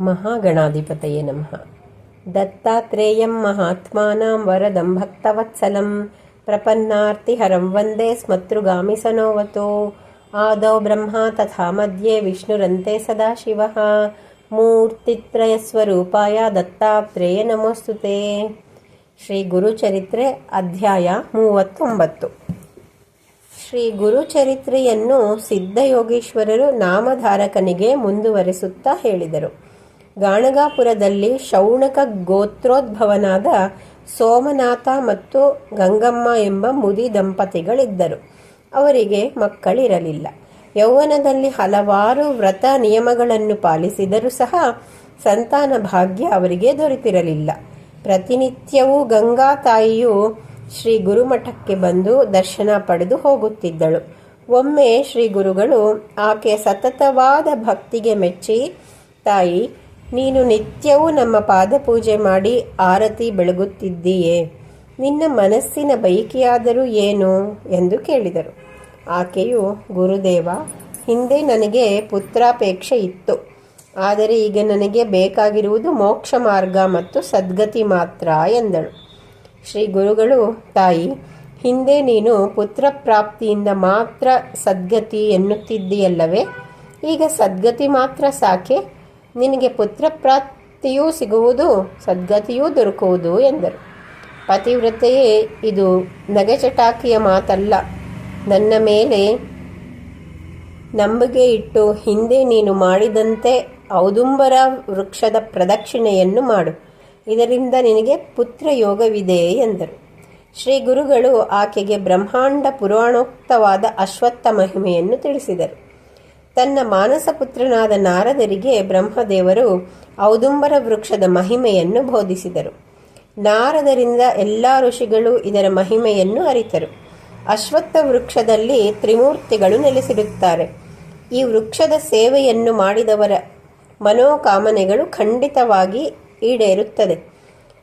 ಮಹಾಗಣಾಧಿಪತಯೇ ನಮಃ. ದತ್ತಾತ್ರೇಯಂ ಮಹಾತ್ಮಾನಾಂ ವರದಂ ಭಕ್ತವತ್ಸಲಂ ಪ್ರಪನ್ನಾರ್ತಿಹರಂ ವಂದೇ ಸ್ಮತೃಗಾಮಿ ಸನೋವತೋ. ಆದೌ ಬ್ರಹ್ಮ ತಥಾ ಮಧ್ಯೆ ವಿಷ್ಣುರಂತೆ ಸದಾಶಿವ. ಮೂರ್ತಿತ್ರಯಸ್ವರೂಪಾಯ ದತ್ತಾತ್ರೇಯ ನಮೋಸ್ತುತೆ. ಶ್ರೀ ಗುರುಚರಿತ್ರೆ ಅಧ್ಯಾಯ ಮೂವತ್ತೊಂಬತ್ತು. ಶ್ರೀ ಗುರುಚರಿತ್ರೆಯನ್ನು ಸಿದ್ಧಯೋಗೀಶ್ವರರು ನಾಮಧಾರಕನಿಗೆ ಮುಂದುವರಿಸುತ್ತಾ ಹೇಳಿದರು. ಗಾಣಗಾಪುರದಲ್ಲಿ ಶೌಣಕ ಗೋತ್ರೋದ್ಭವನಾದ ಸೋಮನಾಥ ಮತ್ತು ಗಂಗಮ್ಮ ಎಂಬ ಮುದಿ ದಂಪತಿಗಳಿದ್ದರು. ಅವರಿಗೆ ಮಕ್ಕಳಿರಲಿಲ್ಲ. ಯೌವನದಲ್ಲಿ ಹಲವಾರು ವ್ರತ ನಿಯಮಗಳನ್ನು ಪಾಲಿಸಿದರೂ ಸಹ ಸಂತಾನ ಭಾಗ್ಯ ಅವರಿಗೆ ದೊರೆತಿರಲಿಲ್ಲ. ಪ್ರತಿನಿತ್ಯವೂ ಗಂಗಾ ತಾಯಿಯು ಶ್ರೀ ಗುರುಮಠಕ್ಕೆ ಬಂದು ದರ್ಶನ ಪಡೆದು ಹೋಗುತ್ತಿದ್ದಳು. ಒಮ್ಮೆ ಶ್ರೀ ಗುರುಗಳು ಆಕೆ ಸತತವಾದ ಭಕ್ತಿಗೆ ಮೆಚ್ಚಿ, ತಾಯಿ ನೀನು ನಿತ್ಯವೂ ನಮ್ಮ ಪಾದಪೂಜೆ ಮಾಡಿ ಆರತಿ ಬೆಳಗುತ್ತಿದ್ದೀಯೇ. ನಿನ್ನ ಮನಸ್ಸಿನ ಬಯಕೆಯಾದರೂ ಏನು? ಎಂದು ಕೇಳಿದರು. ಆಕೆಯು, ಗುರುದೇವ, ಹಿಂದೆ ನನಗೆ ಪುತ್ರಾಪೇಕ್ಷೆ ಇತ್ತು. ಆದರೆ ಈಗ ನನಗೆ ಬೇಕಾಗಿರುವುದು ಮೋಕ್ಷ ಮಾರ್ಗ ಮತ್ತು ಸದ್ಗತಿ ಮಾತ್ರ ಎಂದಳು. ಶ್ರೀ ಗುರುಗಳು, ತಾಯಿ, ಹಿಂದೆ ನೀನು ಪುತ್ರ ಪ್ರಾಪ್ತಿಯಿಂದ ಮಾತ್ರ ಸದ್ಗತಿ ಎನ್ನುತ್ತಿದ್ದೀಯಲ್ಲವೇ? ಈಗ ಸದ್ಗತಿ ಮಾತ್ರ ಸಾಕೆ? ನಿನಗೆ ಪುತ್ರ ಪ್ರಾಪ್ತಿಯೂ ಸಿಗುವುದು, ಸದ್ಗತಿಯೂ ದೊರಕುವುದು ಎಂದರು. ಪತಿವ್ರತೆಯೇ ಇದು ನಗೆಚಟಾಕಿಯ ಮಾತಲ್ಲ. ನನ್ನ ಮೇಲೆ ನಂಬಿಕೆ ಇಟ್ಟು ಹಿಂದೆ ನೀನು ಮಾಡಿದಂತೆ ಔದುಂಬರ ವೃಕ್ಷದ ಪ್ರದಕ್ಷಿಣೆಯನ್ನು ಮಾಡು. ಇದರಿಂದ ನಿನಗೆ ಪುತ್ರ ಯೋಗವಿದೆ ಎಂದರು. ಶ್ರೀ ಗುರುಗಳು ಆಕೆಗೆ ಬ್ರಹ್ಮಾಂಡ ಪುರಾಣೋಕ್ತವಾದ ಅಶ್ವತ್ಥ ಮಹಿಮೆಯನ್ನು ತಿಳಿಸಿದರು. ತನ್ನ ಮಾನಸ ಪುತ್ರನಾದ ನಾರದರಿಗೆ ಬ್ರಹ್ಮದೇವರು ಔದುಂಬರ ವೃಕ್ಷದ ಮಹಿಮೆಯನ್ನು ಬೋಧಿಸಿದರು. ನಾರದರಿಂದ ಎಲ್ಲ ಋಷಿಗಳು ಇದರ ಮಹಿಮೆಯನ್ನು ಅರಿತರು. ಅಶ್ವತ್ಥ ವೃಕ್ಷದಲ್ಲಿ ತ್ರಿಮೂರ್ತಿಗಳು ನೆಲೆಸಿರುತ್ತಾರೆ. ಈ ವೃಕ್ಷದ ಸೇವೆಯನ್ನು ಮಾಡಿದವರ ಮನೋಕಾಮನೆಗಳು ಖಂಡಿತವಾಗಿ ಈಡೇರುತ್ತದೆ.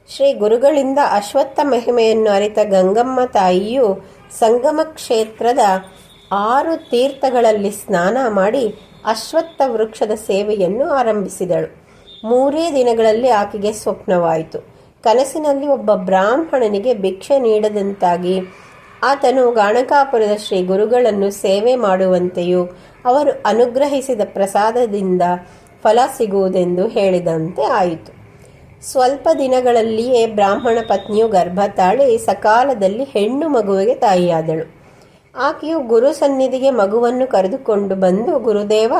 ಶ್ರೀ ಗುರುಗಳಿಂದ ಅಶ್ವತ್ಥ ಮಹಿಮೆಯನ್ನು ಅರಿತ ಗಂಗಮ್ಮ ತಾಯಿಯು ಸಂಗಮ ಕ್ಷೇತ್ರದ ಆರು ತೀರ್ಥಗಳಲ್ಲಿ ಸ್ನಾನ ಮಾಡಿ ಅಶ್ವತ್ಥ ವೃಕ್ಷದ ಸೇವೆಯನ್ನು ಆರಂಭಿಸಿದಳು. ಮೂರೇ ದಿನಗಳಲ್ಲಿ ಆಕೆಗೆ ಸ್ವಪ್ನವಾಯಿತು. ಕನಸಿನಲ್ಲಿ ಒಬ್ಬ ಬ್ರಾಹ್ಮಣನಿಗೆ ಭಿಕ್ಷೆ ನೀಡದಂತಾಗಿ ಆತನು ಗಾಣಕಾಪುರದ ಶ್ರೀ ಗುರುಗಳನ್ನು ಸೇವೆ ಮಾಡುವಂತೆಯೂ ಅವರು ಅನುಗ್ರಹಿಸಿದ ಪ್ರಸಾದದಿಂದ ಫಲ ಸಿಗುವುದೆಂದು ಹೇಳಿದಂತೆ ಆಯಿತು. ಸ್ವಲ್ಪ ದಿನಗಳಲ್ಲಿಯೇ ಬ್ರಾಹ್ಮಣ ಪತ್ನಿಯು ಗರ್ಭ ತಾಳಿ ಸಕಾಲದಲ್ಲಿ ಹೆಣ್ಣು ಮಗುವಿಗೆ ತಾಯಿಯಾದಳು. ಆಕೆಯು ಗುರು ಸನ್ನಿಧಿಗೆ ಮಗುವನ್ನು ಕರೆದುಕೊಂಡು ಬಂದು, ಗುರುದೇವ,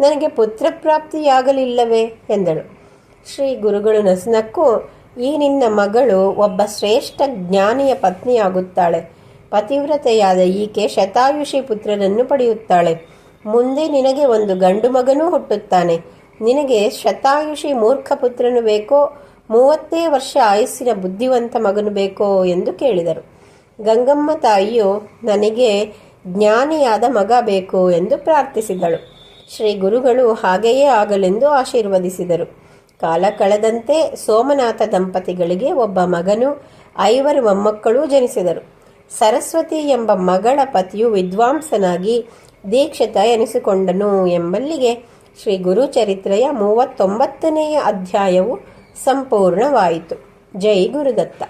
ನನಗೆ ಪುತ್ರಪ್ರಾಪ್ತಿಯಾಗಲಿಲ್ಲವೇ? ಎಂದಳು. ಶ್ರೀ ಗುರುಗಳು ನಸುನಕ್ಕು, ಈ ನಿನ್ನ ಮಗಳು ಒಬ್ಬ ಶ್ರೇಷ್ಠ ಜ್ಞಾನಿಯ ಪತ್ನಿಯಾಗುತ್ತಾಳೆ. ಪತಿವ್ರತೆಯಾದ ಈಕೆ ಶತಾಯುಷಿ ಪುತ್ರನನ್ನು ಪಡೆಯುತ್ತಾಳೆ. ಮುಂದೆ ನಿನಗೆ ಒಂದು ಗಂಡು ಮಗನೂ ಹುಟ್ಟುತ್ತಾನೆ. ನಿನಗೆ ಶತಾಯುಷಿ ಮೂರ್ಖ ಪುತ್ರನು ಬೇಕೋ, ಮೂವತ್ತೇ ವರ್ಷ ಆಯಸ್ಸಿನ ಬುದ್ಧಿವಂತ ಮಗನು ಬೇಕೋ? ಎಂದು ಕೇಳಿದರು. ಗಂಗಮ್ಮ ತಾಯಿಯು ನನಗೆ ಜ್ಞಾನಿಯಾದ ಮಗ ಬೇಕು ಎಂದು ಪ್ರಾರ್ಥಿಸಿದಳು. ಶ್ರೀ ಗುರುಗಳು ಹಾಗೆಯೇ ಆಗಲೆಂದು ಆಶೀರ್ವದಿಸಿದರು. ಕಾಲ ಕಳೆದಂತೆ ಸೋಮನಾಥ ದಂಪತಿಗಳಿಗೆ ಒಬ್ಬ ಮಗನು ಐವರು ಮೊಮ್ಮಕ್ಕಳೂ ಜನಿಸಿದರು. ಸರಸ್ವತಿ ಎಂಬ ಮಗಳ ಪತಿಯು ವಿದ್ವಾಂಸನಾಗಿ ದೀಕ್ಷಿತ ಎನಿಸಿಕೊಂಡನು ಎಂಬಲ್ಲಿಗೆ ಶ್ರೀ ಗುರು ಚರಿತ್ರೆಯ ಮೂವತ್ತೊಂಬತ್ತನೆಯ ಅಧ್ಯಾಯವು ಸಂಪೂರ್ಣವಾಯಿತು. ಜೈ ಗುರುದತ್ತ.